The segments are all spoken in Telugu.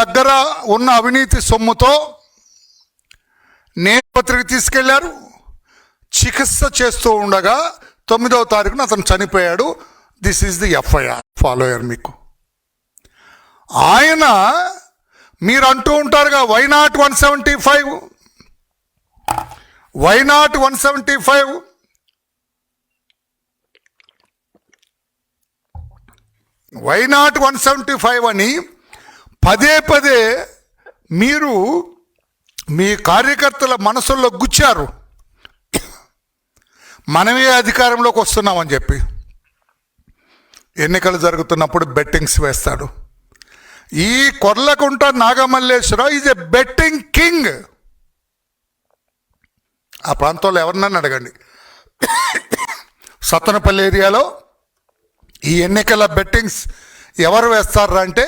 దగ్గర ఉన్న అవినీతి సొమ్ముతో నేను పత్రిక తీసుకెళ్ళారు. చికిత్స చేస్తూ ఉండగా తొమ్మిదవ తారీఖున అతను చనిపోయాడు. This is the FIR follower మీకు. ఆయన మీరు అంటూ ఉంటారుగా why not one seventy five why not one seventy five why not one seventy five అని పదే పదే మీరు మీ కార్యకర్తల మనసుల్లో గుచ్చారు. మనమే అధికారంలోకి వస్తున్నామని చెప్పి. ఎన్నికలు జరుగుతున్నప్పుడు బెట్టింగ్స్ వేస్తాడు. ఈ Korlakunta Nagamalleswararao is a betting king ఆ ప్రాంతంలో ఎవరినన్నా అడగండి. సత్తనపల్లి ఏరియాలో ఈ ఎన్నికల బెట్టింగ్స్ ఎవరు వేస్తారా అంటే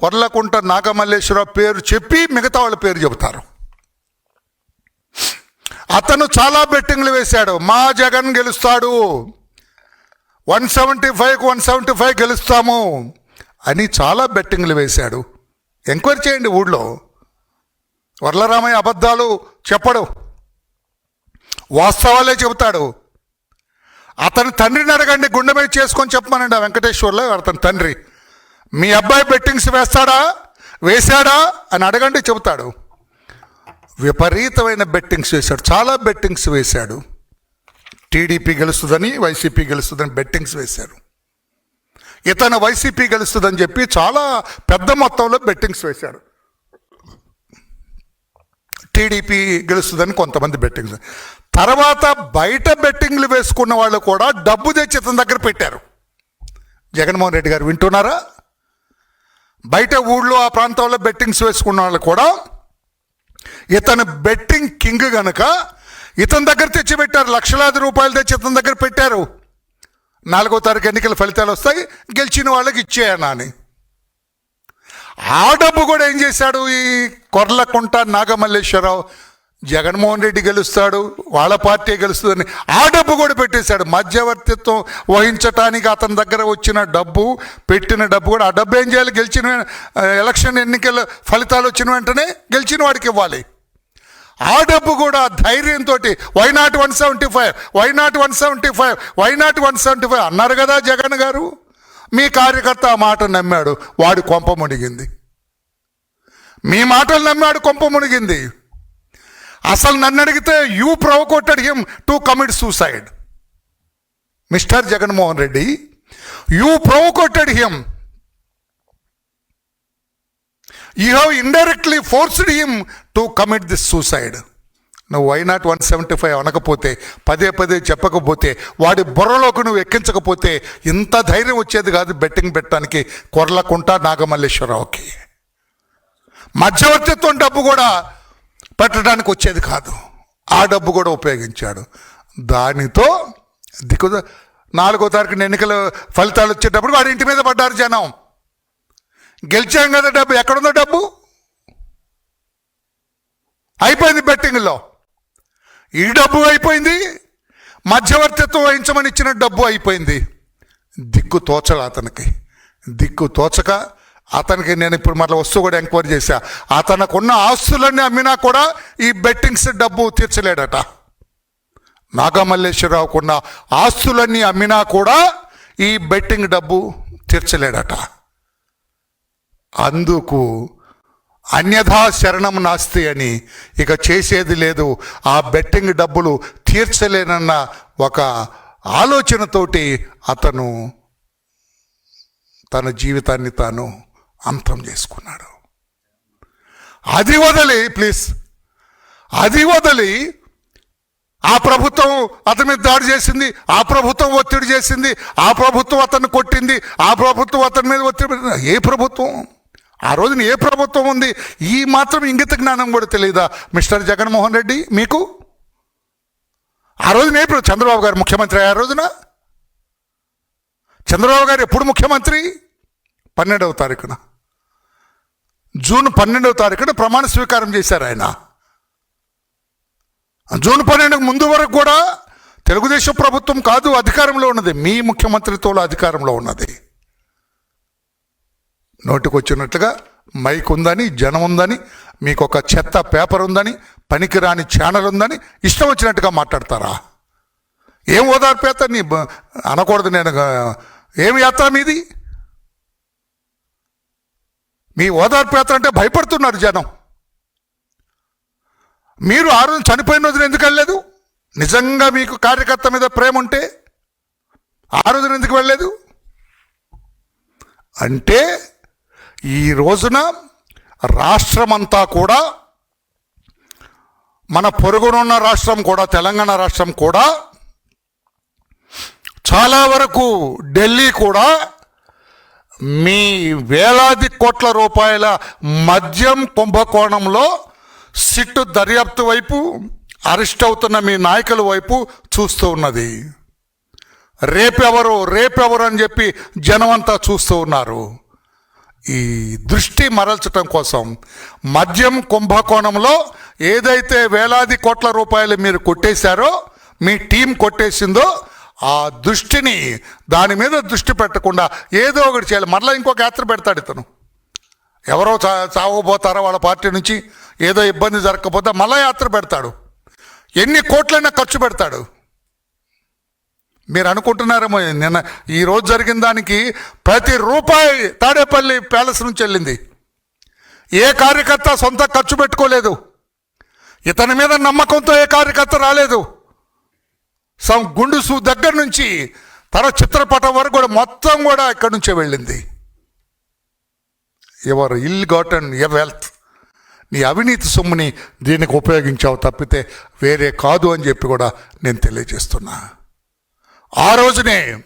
కొర్లకుంట నాగమల్లేశ్వరరావు పేరు చెప్పి మిగతా వాళ్ళ పేరు చెబుతారు. అతను చాలా బెట్టింగ్లు వేశాడు. మా జగన్ గెలుస్తాడు. వన్ సెవెంటీ ఫైవ్కి వన్ సెవెంటీ ఫైవ్ గెలుస్తాము అని చాలా బెట్టింగ్లు వేశాడు. ఎంక్వైరీ చేయండి ఊళ్ళో. వరలరామయ్య అబద్ధాలు చెప్పడు. వాస్తవాలే చెబుతాడు. అతని తండ్రిని అడగండి గుండె మీద చేసుకొని చెప్పమనండి ఆ వెంకటేశ్వర్లో అతని తండ్రి. మీ అబ్బాయి బెట్టింగ్స్ వేస్తాడా? వేశాడా? అని అడగండి చెబుతాడు. విపరీతమైన బెట్టింగ్స్ వేశాడు. చాలా బెట్టింగ్స్ వేశాడు. టీడీపీ గెలుస్తుందని వైసీపీ గెలుస్తుందని బెట్టింగ్స్ వేశారు. ఇతను వైసీపీ గెలుస్తుందని చెప్పి చాలా పెద్ద మొత్తంలో బెట్టింగ్స్ వేశారు టీడీపీ గెలుస్తుందని కొంతమంది బెట్టింగ్స్ తర్వాత బయట బెట్టింగ్లు వేసుకున్న వాళ్ళు కూడా డబ్బు తెచ్చి ఇతని దగ్గర పెట్టారు. జగన్మోహన్ రెడ్డి గారు వింటున్నారా? బయట ఊళ్ళో ఆ ప్రాంతంలో బెట్టింగ్స్ వేసుకున్న వాళ్ళు కూడా ఇతను బెట్టింగ్ కింగ్ గనక ఇతని దగ్గర తెచ్చి పెట్టారు లక్షలాది రూపాయలు తెచ్చి ఇతని దగ్గర పెట్టారు. నాలుగో తారీఖు ఎన్నికల ఫలితాలు వస్తాయి గెలిచిన వాళ్ళకి ఇచ్చేయనా అని. ఆ డబ్బు కూడా ఏం చేశాడు ఈ కొర్లకుంట నాగమల్లేశ్వరరావు? జగన్మోహన్ రెడ్డి గెలుస్తాడు వాళ్ళ పార్టీ గెలుస్తుందని ఆ డబ్బు కూడా పెట్టేశాడు. మధ్యవర్తిత్వం వహించటానికి అతని దగ్గర వచ్చిన డబ్బు పెట్టిన డబ్బు కూడా ఆ డబ్బు ఏం చేయాలి? గెలిచిన ఎలక్షన్ ఎన్నికల ఫలితాలు వచ్చిన వెంటనే గెలిచిన వాడికి ఇవ్వాలి. ఆ డబ్బు కూడా ధైర్యంతో why not one seventy five why not one seventy five why not one seventy five అన్నారు కదా జగన్ గారు. మీ కార్యకర్త ఆ మాట నమ్మాడు వాడు కొంప మునిగింది. మీ మాటలు నమ్మాడు కొంప మునిగింది. అసలు నన్ను అడిగితే you provoked him to commit suicide. Mister Jaganmohan Reddy you provoked him. You have indirectly forced him to commit this suicide. నువ్వు why not one seventy five అనకపోతే పదే పదే చెప్పకపోతే వాడి బుర్రలోకి నువ్వు ఎక్కించకపోతే ఇంత ధైర్యం వచ్చేది కాదు బెట్టింగ్ పెట్టడానికి కొర్లకుంట నాగమల్లేశ్వరరావుకి. మధ్యవర్తిత్వం డబ్బు కూడా పెట్టడానికి వచ్చేది కాదు. ఆ డబ్బు కూడా ఉపయోగించాడు. దానితో దిక్కు నాలుగో తారీఖున ఎన్నికల ఫలితాలు వచ్చేటప్పుడు వాడి ఇంటి మీద పడ్డారు జనం. గెలిచాం కదా డబ్బు. ఎక్కడుందో డబ్బు? అయిపోయింది బెట్టింగ్లో. ఈ డబ్బు అయిపోయింది. మధ్యవర్తిత్వం వహించమని ఇచ్చిన డబ్బు అయిపోయింది. దిక్కు తోచల అతనికి. దిక్కు తోచక అతనికి నేను ఇప్పుడు మళ్ళీ వస్తువు కూడా ఎంక్వైరీ చేశా. అతనకున్న ఆస్తులన్నీ అమ్మినా కూడా ఈ బెట్టింగ్స్ డబ్బు తీర్చలేడట. నాగమల్లేశ్వరరావుకున్న ఆస్తులన్నీ అమ్మినా కూడా ఈ బెట్టింగ్ డబ్బు తీర్చలేడట. అందుకు అన్యథా శరణం నాస్తి అని ఇక చేసేది లేదు. ఆ బెట్టింగ్ డబ్బులు తీర్చలేనన్న ఒక ఆలోచనతోటి అతను తన జీవితాన్ని తాను అంతం చేసుకున్నాడు. అది వదిలి ప్లీజ్ అది వదిలి ఆ ప్రభుత్వం అతని మీద దాడి చేసింది ఆ ప్రభుత్వం ఒత్తిడి చేసింది ఆ ప్రభుత్వం అతన్ని కొట్టింది ఆ ప్రభుత్వం అతని మీద ఒత్తిడి ఏ ప్రభుత్వం? ఆ రోజున ఏ ప్రభుత్వం ఉంది? ఈ మాత్రం ఇంగిత జ్ఞానం కూడా తెలియదా మిస్టర్ జగన్మోహన్ రెడ్డి మీకు? ఆ రోజున ఏ చంద్రబాబు గారు ముఖ్యమంత్రి ఆ రోజున? చంద్రబాబు గారు ఎప్పుడు ముఖ్యమంత్రి? పన్నెండవ తారీఖున. జూన్ పన్నెండవ తారీఖున ప్రమాణ స్వీకారం చేశారు ఆయన. జూన్ పన్నెండుకు ముందు వరకు కూడా తెలుగుదేశం ప్రభుత్వం కాదు అధికారంలో ఉన్నది. మీ ముఖ్యమంత్రిత్వంలో అధికారంలో ఉన్నది. నోటికొచ్చినట్లుగా మైక్ ఉందని జనం ఉందని మీకు ఒక చెత్త పేపర్ ఉందని పనికిరాని ఛానల్ ఉందని ఇష్టం వచ్చినట్టుగా మాట్లాడతారా? ఏం ఓదార్పేత నీ అనకూడదు నేను ఏమి యాత్ర మీది? మీ ఓదార్పు యాత్ర అంటే భయపడుతున్నారు జనం. మీరు ఆ రోజు చనిపోయిన రోజున ఎందుకు వెళ్ళలేదు? నిజంగా మీకు కార్యకర్త మీద ప్రేమ ఉంటే ఆ రోజున ఎందుకు వెళ్ళలేదు? అంటే ఈ రోజున రాష్ట్రమంతా కూడా మన పొరుగునున్న రాష్ట్రం కూడా తెలంగాణ రాష్ట్రం కూడా చాలా వరకు ఢిల్లీ కూడా మీ వేలాది కోట్ల రూపాయల మద్యం కుంభకోణంలో సిట్టు దర్యాప్తు వైపు అరెస్ట్ అవుతున్న మీ నాయకుల వైపు చూస్తూ ఉన్నది. రేపెవరు రేపెవరు అని చెప్పి జనమంతా చూస్తూ ఉన్నారు. ఈ దృష్టి మరల్చటం కోసం మద్యం కుంభకోణంలో ఏదైతే వేలాది కోట్ల రూపాయలు మీరు కొట్టేశారో మీ టీం కొట్టేసిందో ఆ దృష్టిని దాని మీద దృష్టి పెట్టకుండా ఏదో ఒకటి చేయాలి. మరలా ఇంకొక యాత్ర పెడతాడు ఇతను. ఎవరో చా చావబోతారో వాళ్ళ పార్టీ నుంచి ఏదో ఇబ్బంది జరగకపోతే మళ్ళా యాత్ర పెడతాడు. ఎన్ని కోట్లైనా ఖర్చు పెడతాడు. మీరు అనుకుంటున్నారేమో నిన్న ఈరోజు జరిగిన దానికి ప్రతి రూపాయి తాడేపల్లి ప్యాలెస్ నుంచి వెళ్ళింది. ఏ కార్యకర్త సొంత ఖర్చు పెట్టుకోలేదు. ఇతని మీద నమ్మకంతో ఏ కార్యకర్త రాలేదు. సం గుండు సూ దగ్గర నుంచి తన చిత్రపటం వరకు కూడా మొత్తం కూడా ఇక్కడి నుంచే వెళ్ళింది. Ever ill gotten a wealth. నీ అవినీతి సొమ్ముని దీనికి ఉపయోగించావు తప్పితే వేరే కాదు అని చెప్పి కూడా నేను తెలియజేస్తున్నా. ఆ రోజునే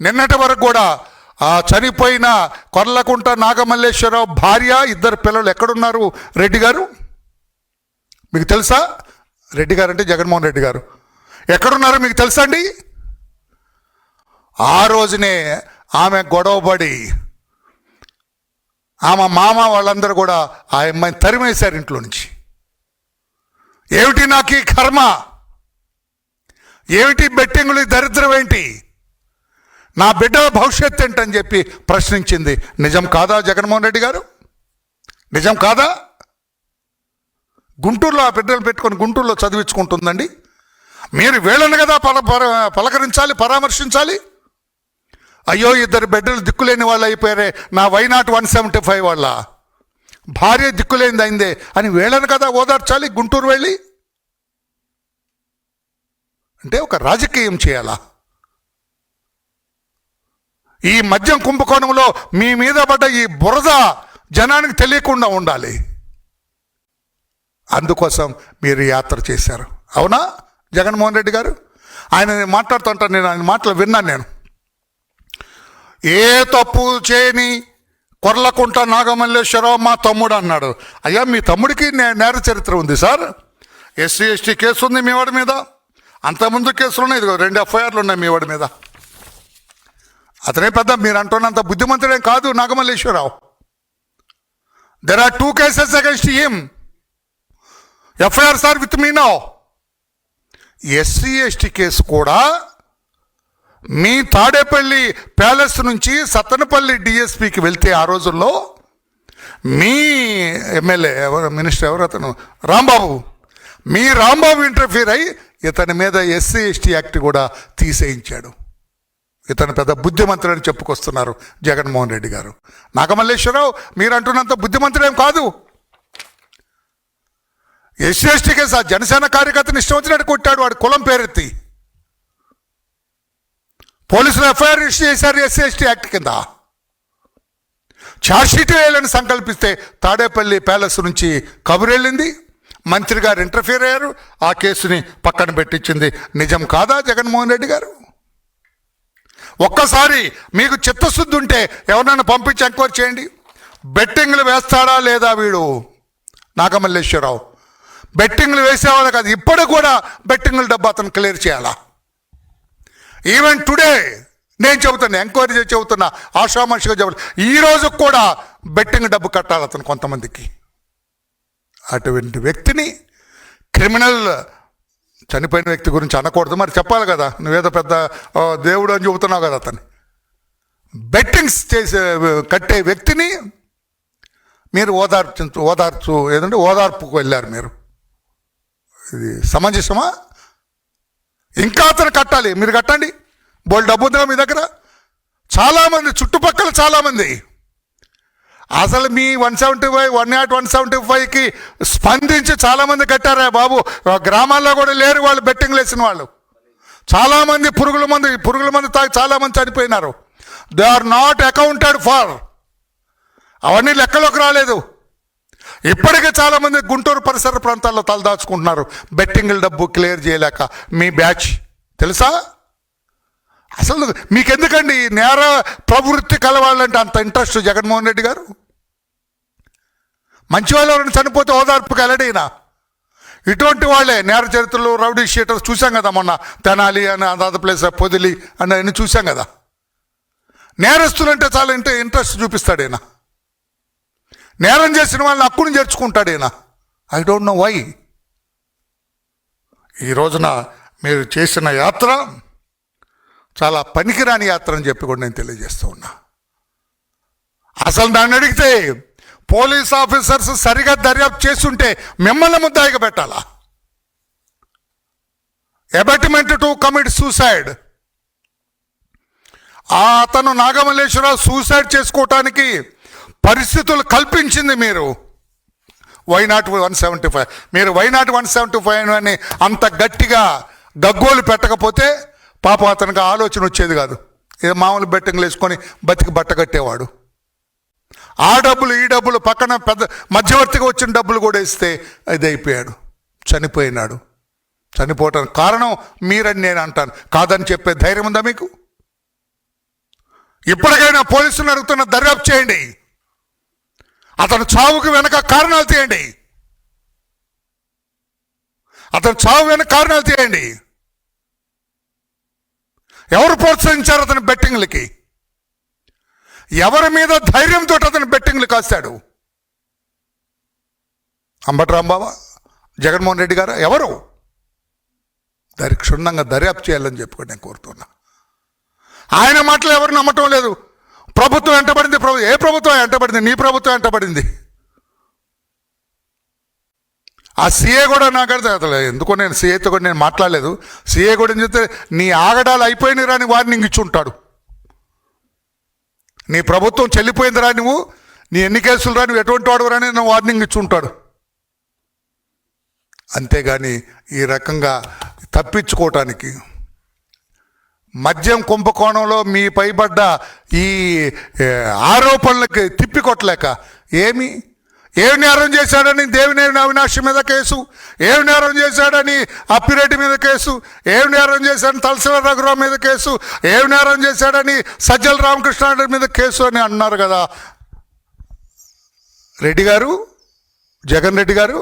నిన్నటి వరకు కూడా ఆ చనిపోయిన కొర్లకుంట నాగమల్లేశ్వరరావు భార్య ఇద్దరు పిల్లలు ఎక్కడున్నారు? రెడ్డి గారు? మీకు తెలుసా? రెడ్డి గారు అంటే జగన్మోహన్ రెడ్డి గారు. ఎక్కడున్నారో మీకు తెలుసా అండి? ఆ రోజునే ఆమె గొడవపడి ఆమె మామ వాళ్ళందరూ కూడా ఆ అమ్మాయిని తరిమేశారు ఇంట్లో నుంచి. ఏమిటి నాకు ఈ కర్మ? ఏమిటి బెట్టింగులు దరిద్రం ఏంటి? నా బిడ్డల భవిష్యత్ ఏంటని చెప్పి ప్రశ్నించింది. నిజం కాదా జగన్మోహన్ రెడ్డి గారు? నిజం కాదా? గుంటూరులో ఆ బిడ్డలు పెట్టుకొని గుంటూరులో చదివించుకుంటుందండి. మీరు వీళ్ళను కదా పల పర- పలకరించాలి పరామర్శించాలి? అయ్యో ఇద్దరు బిడ్డలు దిక్కులేని వాళ్ళు అయిపోయారే. నా వైనాట్ వన్ సెవెంటీ ఫైవ్ వాళ్ళ. భార్య దిక్కులేనిది అయిందే. అని వీళ్ళను కదా ఓదార్చాలి గుంటూరు వెళ్ళి? అంటే ఒక రాజకీయం చేయాలా? ఈ మద్యం కుంభకోణంలో మీ మీద పడ్డ ఈ బురద జనానికి తెలియకుండా ఉండాలి. అందుకోసం మీరు యాత్ర చేశారు. అవునా? జగన్మోహన్ రెడ్డి గారు? ఆయన మాట్లాడుతుంటాను నేను ఆయన మాటలు విన్నాను నేను. ఏ తప్పు చేయని కొర్లకుంట నాగమల్లేశ్వరరావు మా తమ్ముడు అన్నాడు. అయ్యా మీ తమ్ముడికి నే- నేర చరిత్ర ఉంది సార్. ఎస్సీ ఎస్టీ కేసు ఉంది మీ వాడి మీద. అంతకుముందు కేసులు ఉన్నాయి ఇదిగో రెండు ఎఫ్ఐఆర్లు ఉన్నాయి మీ వాడి మీద. అతనే పెద్ద మీరు అంటున్నంత బుద్ధిమంతుడేం కాదు Nagamalleswararao. There are two cases against him FIR sir with me no. SC ST case కూడా మీ తాడేపల్లి ప్యాలెస్ నుంచి సత్తనపల్లి డిఎస్పికి వెళ్తే ఆ రోజుల్లో మీ ఎమ్మెల్యే ఎవరు మినిస్టర్ ఎవరు అతను? రాంబాబు. మీ రాంబాబు ఇంటర్ఫీర్ అయి ఇతని మీద ఎస్సీ ఎస్టీ యాక్ట్ కూడా తీసేయించాడు. ఇతను పెద్ద బుద్ధిమంతుడని చెప్పుకొస్తున్నారు జగన్మోహన్ రెడ్డి గారు. నాగమల్లేశ్వరరావు మీరు అంటున్నంత బుద్ధిమంతుడేం కాదు. ఎస్సీ ఎస్టీ కేసు ఆ జనసేన కార్యకర్తని ఇష్టం వచ్చినట్టు కొట్టాడు వాడు కులం పేరెత్తి. పోలీసులు ఎఫ్ఐఆర్ ఇష్యూ చేశారు ఎస్సీ ఎస్టీ యాక్ట్ కింద. ఛార్జ్షీట్ వేయాలని సంకల్పిస్తే తాడేపల్లి ప్యాలెస్ నుంచి కబురు వెళ్ళింది. మంత్రి గారు ఇంటర్ఫీర్ అయ్యారు. ఆ కేసుని పక్కన పెట్టించింది నిజం కాదా జగన్మోహన్ రెడ్డి గారు? ఒక్కసారి మీకు చిత్తశుద్ధి ఉంటే ఎవరినైనా పంపించి ఎంక్వైరీ చేయండి. బెట్టింగ్లు వేస్తాడా లేదా వీడు? నాగమల్లేశ్వరరావు. బెట్టింగ్లు వేసేవాళ్ళు కాదు. ఇప్పుడు కూడా బెట్టింగ్ల డబ్బు అతను క్లియర్ చేయాలా? ఈవెన్ టుడే నేను చెబుతున్నా ఎంక్వైరీ చేసి చెబుతున్నా ఆశామనిషిగా చెబుతున్నా ఈ రోజు కూడా బెట్టింగ్ డబ్బు కట్టాలి అతను కొంతమందికి. అటువంటి వ్యక్తిని క్రిమినల్ చనిపోయిన వ్యక్తి గురించి అనకూడదు. మరి చెప్పాలి కదా నువ్వేదో పెద్ద దేవుడు అని చెబుతున్నావు కదా అతన్ని. బెట్టింగ్స్ చేసే కట్టే వ్యక్తిని మీరు ఓదార్చు ఓదార్చు ఏదంటే ఓదార్పుకు వెళ్ళారు మీరు. ఇది సమంజసమా? ఇంకా అతను కట్టాలి. మీరు కట్టండి. బోల్ డబ్బు ఉందిగా మీ దగ్గర? చాలామంది చుట్టుపక్కల చాలామంది. అసలు మీ one seventy five one nought one seventy ఫైవ్కి స్పందించి చాలామంది కట్టారా బాబు? గ్రామాల్లో కూడా లేరు వాళ్ళు బెట్టింగ్లు వేసిన వాళ్ళు. చాలామంది పురుగుల మంది పురుగుల మంది తాగి చాలామంది చనిపోయినారు. They are not accounted for అవన్నీ లెక్కలోకి రాలేదు. ఇప్పటికే చాలామంది గుంటూరు పరిసర ప్రాంతాల్లో తలదాచుకుంటున్నారు. బెట్టింగ్ల డబ్బు క్లియర్ చేయలేక మీ బ్యాచ్. తెలుసా? అసలు మీకెందుకండి ఈ నేర ప్రవృత్తి కలవాలంటే అంత ఇంట్రెస్ట్ జగన్మోహన్ రెడ్డి గారు? మంచి వాళ్ళు ఎవరైనా చనిపోతే ఓదార్పుకి వెళ్ళడైనా ఇటువంటి వాళ్ళే నేర చరిత్రలు రౌడీ షీటర్స్ చూసాం కదా మొన్న. తెనాలి అని అదాద ప్లేస్ పొదిలి అని అన్నీ చూసాం కదా. నేరస్తులంటే చాలా ఇంటే ఇంట్రెస్ట్ చూపిస్తాడేనా? నేరం చేసిన వాళ్ళని హక్కును చేర్చుకుంటాడేనా ఐ డోంట్ నో వై ఈ రోజున మీరు చేసిన యాత్ర చాలా పనికిరాని యాత్ర అని చెప్పి కూడా నేను తెలియజేస్తూ ఉన్నా. అసలు దాన్ని అడిగితే పోలీస్ ఆఫీసర్స్ సరిగా దర్యాప్తు చేస్తుంటే మిమ్మల్ని ముద్దాయిగా పెట్టాలా? ఎబెట్మెంట్ టు కమిట్ సూసైడ్ ఆ అతను నాగమల్లేశ్వరరావు సూసైడ్ చేసుకోవటానికి పరిస్థితులు కల్పించింది మీరు. Why not one seventy five? మీరు why not one seventy five అని అంత గట్టిగా గగ్గోలు పెట్టకపోతే పాపం అతనికి ఆలోచన వచ్చేది కాదు. ఏ మామూలు బెట్టింగ్లు వేసుకొని బతికి బట్ట కట్టేవాడు. ఆ డబ్బులు ఈ డబ్బులు పక్కన పెద్ద మధ్యవర్తిగా వచ్చిన డబ్బులు కూడా ఇస్తే ఇది అయిపోయాడు. చనిపోయినాడు. చనిపోవటానికి కారణం మీరని నేను అంటాను. కాదని చెప్పే ధైర్యం ఉందా మీకు? ఇప్పటికైనా పోలీసులు అడుగుతున్న దర్యాప్తు చేయండి. అతను చావుకు వెనక కారణాలు తీయండి. అతను చావు వెనక కారణాలు తీయండి. ఎవరు ప్రోత్సహించారు అతని బెట్టింగ్లకి? ఎవరి మీద ధైర్యంతో అతను బెట్టింగ్లు కాస్తాడు? అంబటరాం బాబా జగన్మోహన్ రెడ్డి గారు? ఎవరు? దరి క్షుణ్ణంగా దర్యాప్తు చేయాలని చెప్పుకొని నేను కోరుతున్నా. ఆయన మాటలు ఎవరు నమ్మటం లేదు. ప్రభుత్వం వెంటబడింది ప్రభు ఏ ప్రభుత్వం వెంటబడింది? నీ ప్రభుత్వం వెంటబడింది. ఆ సీఏ కూడా నాకు అర్థం అసలు ఎందుకో నేను సీఏతో కూడా నేను మాట్లాడలేదు. సీఏ కూడా చెప్తే నీ ఆగడాలు అయిపోయిన రాని వార్నింగ్ ఇచ్చి ఉంటాడు. నీ ప్రభుత్వం చెల్లిపోయిందిరా నువ్వు నీ ఎన్ని కేసులు రా నువ్వు ఎటువంటి వాడు రాని నువ్వు వార్నింగ్ ఇచ్చి ఉంటాడు. అంతేగాని ఈ రకంగా తప్పించుకోవటానికి మద్యం కుంభకోణంలో మీ పైబడ్డ ఈ ఆరోపణలకి తిప్పికొట్టలేక ఏమి? ఏమి నేరం చేశాడని దేవినేని అవినాశం మీద కేసు? ఏం నేరం చేశాడని అప్పిరెడ్డి మీద కేసు? ఏం నేరం చేశాడని తలసిల రఘురావు మీద కేసు? ఏమి నేరం చేశాడని సజ్జల రామకృష్ణారెడ్డి మీద కేసు అని అన్నారు కదా. రెడ్డి గారు? జగన్ రెడ్డి గారు?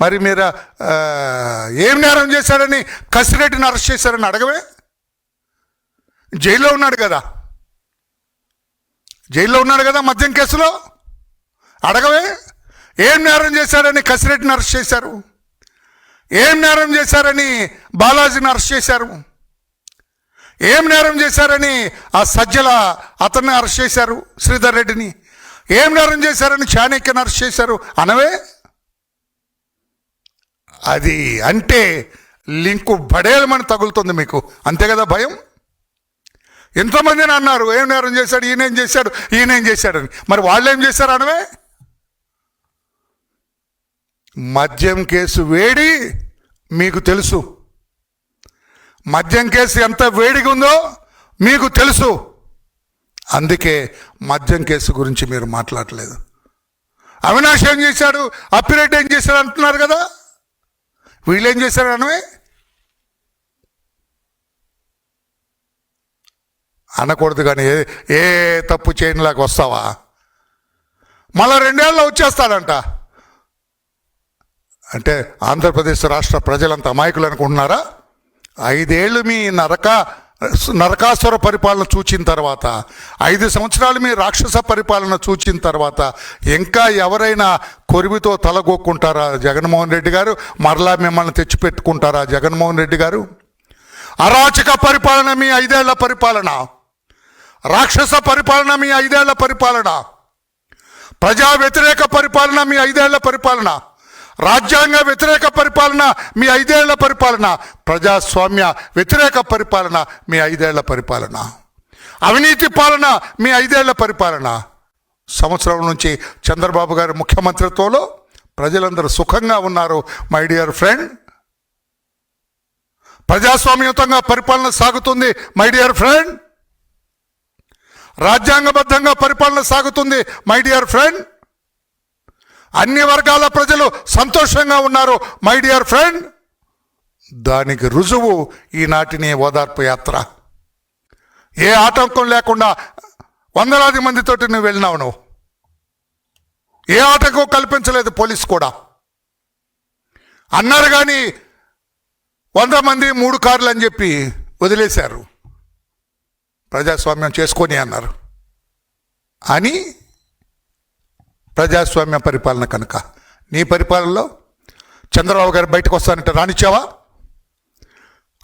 మరి మీరు ఏమి ఏం నేరం చేశాడని కసిరెడ్డిని అరెస్ట్ చేశారని అడగవే? జైల్లో ఉన్నాడు కదా. జైల్లో ఉన్నాడు కదా మద్యం కేసులో? అడగవే. ఏం నేరం చేశారని కసిరెడ్డిని అరెస్ట్ చేశారు? ఏం నేరం చేశారని బాలాజీని అరెస్ట్ చేశారు? ఏం నేరం చేశారని ఆ సజ్జల అతన్ని అరెస్ట్ చేశారు శ్రీధర్ రెడ్డిని? ఏం నేరం చేశారని చాణక్యని అరెస్ట్ చేశారు? అనవే. అది అంటే లింకు బడేలమని తగులుతుంది మీకు. అంతే కదా భయం? ఎంతమందిని అన్నారు ఏం నేరం చేశాడు? ఈయనేం చేశాడు? ఈయనేం చేశాడని. మరి వాళ్ళు ఏం చేశారు అనవే మద్యం కేసు వేడి మీకు తెలుసు. మద్యం కేసు ఎంత వేడిగా ఉందో మీకు తెలుసు. అందుకే మద్యం కేసు గురించి మీరు మాట్లాడలేదు. అవినాష్ ఏం చేశాడు? అప్పిరెడ్డి ఏం చేశాడు అంటున్నారు కదా? వీళ్ళు ఏం చేశారు అనవే అనకూడదు కానీ ఏ ఏ తప్పు చేయనిలాగా వస్తావా? మళ్ళా రెండేళ్ళలో వచ్చేస్తాడంట. అంటే ఆంధ్రప్రదేశ్ రాష్ట్ర ప్రజలంత అమాయకులు అనుకుంటున్నారా? ఐదేళ్ళు మీ నరక నరకాసుర పరిపాలన చూచిన తర్వాత ఐదు సంవత్సరాలు మీ రాక్షస పరిపాలన చూచిన తర్వాత ఇంకా ఎవరైనా కొరివితో తలగొక్కుంటారా జగన్మోహన్ రెడ్డి గారు? మరలా మిమ్మల్ని తెచ్చిపెట్టుకుంటారా జగన్మోహన్ రెడ్డి గారు? అరాచక పరిపాలన మీ ఐదేళ్ళ పరిపాలన. రాక్షస పరిపాలన మీ ఐదేళ్ళ పరిపాలన. ప్రజా వ్యతిరేక పరిపాలన మీ ఐదేళ్ళ పరిపాలన. రాజ్యాంగ వ్యతిరేక పరిపాలన మీ ఐదేళ్ళ పరిపాలన. ప్రజాస్వామ్య వ్యతిరేక పరిపాలన మీ ఐదేళ్ళ పరిపాలన. అవినీతి పాలన మీ ఐదేళ్ళ పరిపాలన. సంవత్సరం నుంచి చంద్రబాబు గారి ముఖ్యమంత్రిత్వంలో ప్రజలందరూ సుఖంగా ఉన్నారు మై డియర్ ఫ్రెండ్. ప్రజాస్వామ్యుతంగా పరిపాలన సాగుతుంది మై డియర్ ఫ్రెండ్. రాజ్యాంగబద్ధంగా పరిపాలన సాగుతుంది మై డియర్ ఫ్రెండ్ అన్ని వర్గాల ప్రజలు సంతోషంగా ఉన్నారు మై డియర్ ఫ్రెండ్ దానికి రుజువు ఈనాటిని ఓదార్పు యాత్ర. ఏ ఆటంకం లేకుండా వందలాది మందితోటి నువ్వు వెళ్ళినావు నువ్వు. ఏ ఆటంకం కల్పించలేదు పోలీస్ కూడా. అన్నారు కానీ వంద మంది మూడు కార్లు అని చెప్పి వదిలేశారు. ప్రజాస్వామ్యం చేసుకొని అన్నారు. అని ప్రజాస్వామ్య పరిపాలన కనుక. నీ పరిపాలనలో చంద్రబాబు గారు బయటకు వస్తానంటే రానిచ్చావా?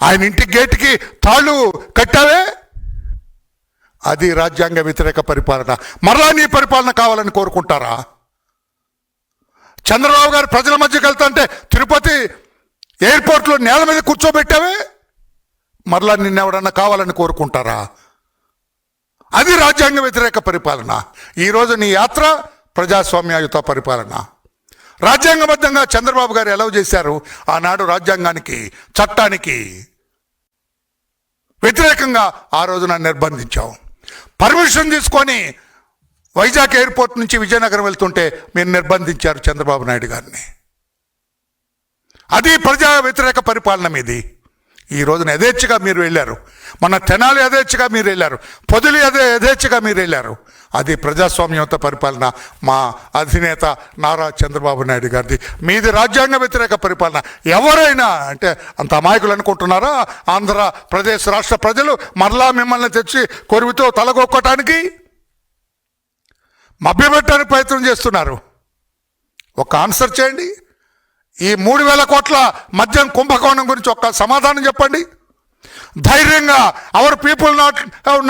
ఆయన ఇంటి గేటుకి తాళ్ళు కట్టావే? అది రాజ్యాంగ వ్యతిరేక పరిపాలన. మరలా నీ పరిపాలన కావాలని కోరుకుంటారా? చంద్రబాబు గారు ప్రజల మధ్యకి వెళ్తాంటే తిరుపతి ఎయిర్పోర్ట్లో నేల మీద కూర్చోబెట్టావే? మరలా నిన్నెవడన్నా కావాలని కోరుకుంటారా? అది రాజ్యాంగ వ్యతిరేక పరిపాలన. ఈరోజు నీ యాత్ర ప్రజాస్వామ్యయుత పరిపాలన. రాజ్యాంగబద్ధంగా చంద్రబాబు గారు ఎలా చేశారు? ఆనాడు రాజ్యాంగానికి చట్టానికి వ్యతిరేకంగా ఆ రోజున నిర్బంధించాం పర్మిషన్ తీసుకొని వైజాగ్ ఎయిర్పోర్ట్ నుంచి విజయనగరం వెళ్తుంటే మీరు నిర్బంధించారు చంద్రబాబు నాయుడు గారిని. అది ప్రజా వ్యతిరేక పరిపాలన మీది. ఈ రోజున యథేచ్ఛగా మీరు వెళ్ళారు. మన తెనాలి యథేచ్ఛగా మీరు వెళ్ళారు. పొదిలి అదే యథేచ్ఛగా మీరు వెళ్ళారు. అది ప్రజాస్వామ్యత పరిపాలన. మా అధినేత నారా చంద్రబాబు నాయుడు గారిది. మీది రాజ్యాంగ వ్యతిరేక పరిపాలన. ఎవరైనా అంటే అంత అమాయకులు అనుకుంటున్నారా? ఆంధ్రప్రదేశ్ రాష్ట్ర ప్రజలు మరలా మిమ్మల్ని తెచ్చి కొరివితో తలగొక్కటానికి మభ్యపెట్టడానికి ప్రయత్నం చేస్తున్నారు. ఒక ఆన్సర్ చేయండి. ఈ మూడు వేల కోట్ల మద్యం కుంభకోణం గురించి ఒక్క సమాధానం చెప్పండి. ధైర్యంగా our people not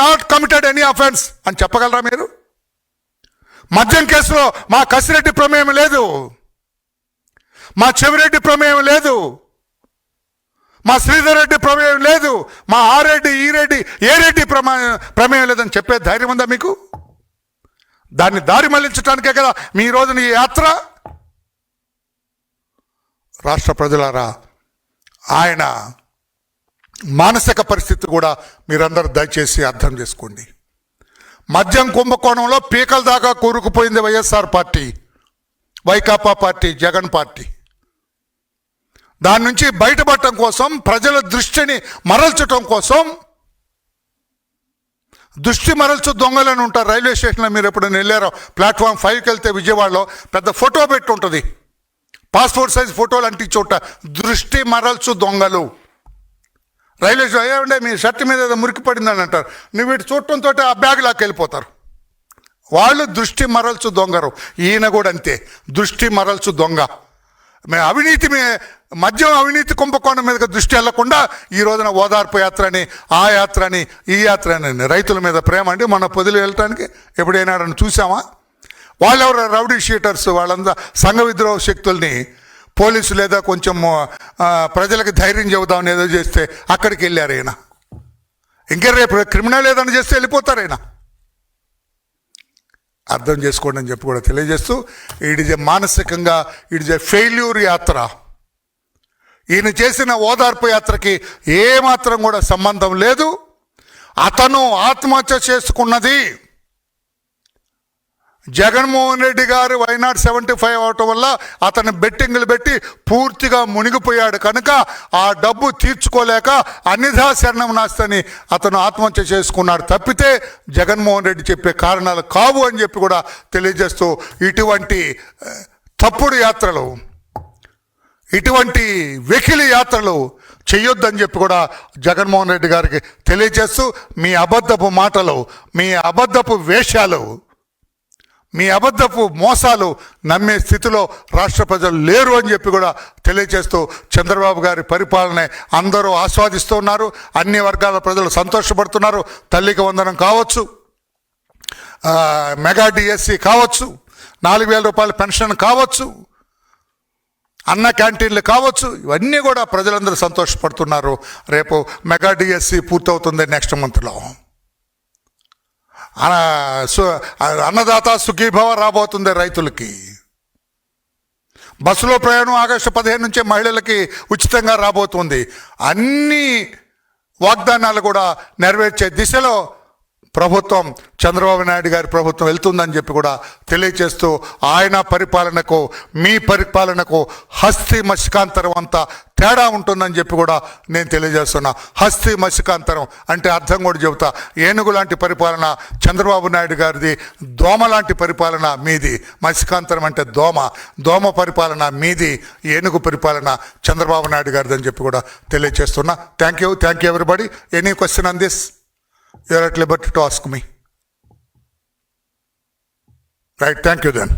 not committed any offence అని చెప్పగలరా మీరు? మద్యం కేసులో మా కసిరెడ్డి ప్రమేయం లేదు. మా చెవిరెడ్డి ప్రమేయం లేదు. మా శ్రీధర్ రెడ్డి ప్రమేయం లేదు. మా ఆ రెడ్డి ఈ రెడ్డి ఏ రెడ్డి ప్రమేయం ప్రమేయం లేదని చెప్పే ధైర్యం ఉందా మీకు? దాన్ని దారి మళ్ళించడానికే కదా మీ రోజున ఈ యాత్ర? రాష్ట్ర ప్రజలారా ఆయన మానసిక పరిస్థితి కూడా మీరందరూ దయచేసి అర్థం చేసుకోండి. మద్యం కుంభకోణంలో పీకల దాకా కూరుకుపోయింది YSR party Vaikapa party Jagan party. దాని నుంచి బయటపడటం కోసం ప్రజల దృష్టిని మరల్చటం కోసం దృష్టి మరల్చు దొంగలని ఉంటారు రైల్వే స్టేషన్లో మీరు ఎప్పుడైనా వెళ్ళారో ప్లాట్ఫామ్ ఫైవ్కి వెళ్తే విజయవాడలో పెద్ద ఫోటో పెట్టి ఉంటుంది. పాస్పోర్ట్ సైజ్ ఫోటోలు అంటి చోట దృష్టి మరల్చు దొంగలు. రైల్వే స్టేషన్ ఏమంటే మీ షర్ట్ మీద ఏదో మురికి పడిందని అంటారు. నువ్వు వీటి చూడటంతో ఆ బ్యాగ్ లాక్ వెళ్ళిపోతారు వాళ్ళు దృష్టి మరల్చు దొంగరు. ఈయన కూడా అంతే. దృష్టి మరల్చు దొంగ. మే అవినీతి మీ మద్యం అవినీతి కుంభకోణం మీద దృష్టి వెళ్ళకుండా ఈ రోజున ఓదార్పు యాత్ర అని ఆ యాత్ర అని ఈ యాత్ర అని రైతుల మీద ప్రేమ అండి. మన పొదిలి వెళ్ళటానికి ఎప్పుడైనా చూసామా వాళ్ళెవరు రౌడీ షీటర్స్ వాళ్ళంతా సంఘ విద్రోహ శక్తుల్ని పోలీసు లేదా కొంచెం ప్రజలకు ధైర్యం చెబుదామని ఏదో చేస్తే అక్కడికి వెళ్ళారు ఆయన ఇంకా రేపు క్రిమినల్ ఏదైనా చేస్తే వెళ్ళిపోతారు ఆయన అర్థం చేసుకోండి అని చెప్పి కూడా తెలియజేస్తూ ఇట్ ఇస్ ఎ మానసికంగా ఇట్ ఇస్ ఎ ఫెయిల్యూర్ యాత్ర. ఈయన చేసిన ఓదార్పు యాత్రకి ఏమాత్రం కూడా సంబంధం లేదు. అతను ఆత్మహత్య చేసుకున్నది. జగన్మోహన్ రెడ్డి గారు వైనాట్ సెవెంటీ ఫైవ్ అవటం వల్ల అతను బెట్టింగ్లు పెట్టి పూర్తిగా మునిగిపోయాడు. కనుక ఆ డబ్బు తీర్చుకోలేక అన్నిధా శరణం నాస్తని అతను ఆత్మహత్య చేసుకున్నాడు. తప్పితే జగన్మోహన్ రెడ్డి చెప్పే కారణాలు కావు అని చెప్పి కూడా తెలియజేస్తూ ఇటువంటి తప్పుడు యాత్రలు ఇటువంటి వెకిలి యాత్రలు చెయ్యొద్దని చెప్పి కూడా జగన్మోహన్ రెడ్డి గారికి తెలియజేస్తూ మీ అబద్ధపు మాటలు మీ అబద్ధపు వేషాలు మీ అబద్ధపు మోసాలు నమ్మే స్థితిలో రాష్ట్ర ప్రజలు లేరు అని చెప్పి కూడా తెలియజేస్తూ చంద్రబాబు గారి పరిపాలన అందరూ ఆస్వాదిస్తూ ఉన్నారు. అన్ని వర్గాల ప్రజలు సంతోషపడుతున్నారు. తల్లికి వందనం కావచ్చు. మెగా డిఎస్సి కావచ్చు. నాలుగు వేల రూపాయల పెన్షన్ కావచ్చు. అన్న క్యాంటీన్లు కావచ్చు. ఇవన్నీ కూడా ప్రజలందరూ సంతోషపడుతున్నారు. రేపు మెగా డిఎస్సి పూర్తవుతుంది నెక్స్ట్ మంత్లో. అన్నదాత సుఖీభవ రాబోతుంది రైతులకి. బస్సులో ప్రయాణం ఆగస్టు పదిహేను నుంచే మహిళలకి ఉచితంగా రాబోతుంది. అన్ని వాగ్దానాలు కూడా నెరవేర్చే దిశలో ప్రభుత్వం చంద్రబాబు నాయుడు గారి ప్రభుత్వం వెళ్తుందని చెప్పి కూడా తెలియచేస్తూ ఆయన పరిపాలనకు మీ పరిపాలనకు హస్తి మసికాంతరం అంతా తేడా ఉంటుందని చెప్పి కూడా నేను తెలియజేస్తున్నా. హస్తి మసికాంతరం అంటే అర్థం కూడా చెబుతా. ఏనుగు లాంటి పరిపాలన చంద్రబాబు నాయుడు గారిది దోమ లాంటి పరిపాలన మీది. మసికాంతరం అంటే దోమ. దోమ పరిపాలన మీది ఏనుగు పరిపాలన చంద్రబాబు నాయుడు గారిది అని చెప్పి కూడా తెలియజేస్తున్నా thank you thank you everybody any question on this you are at liberty to ask me. Right, thank you then.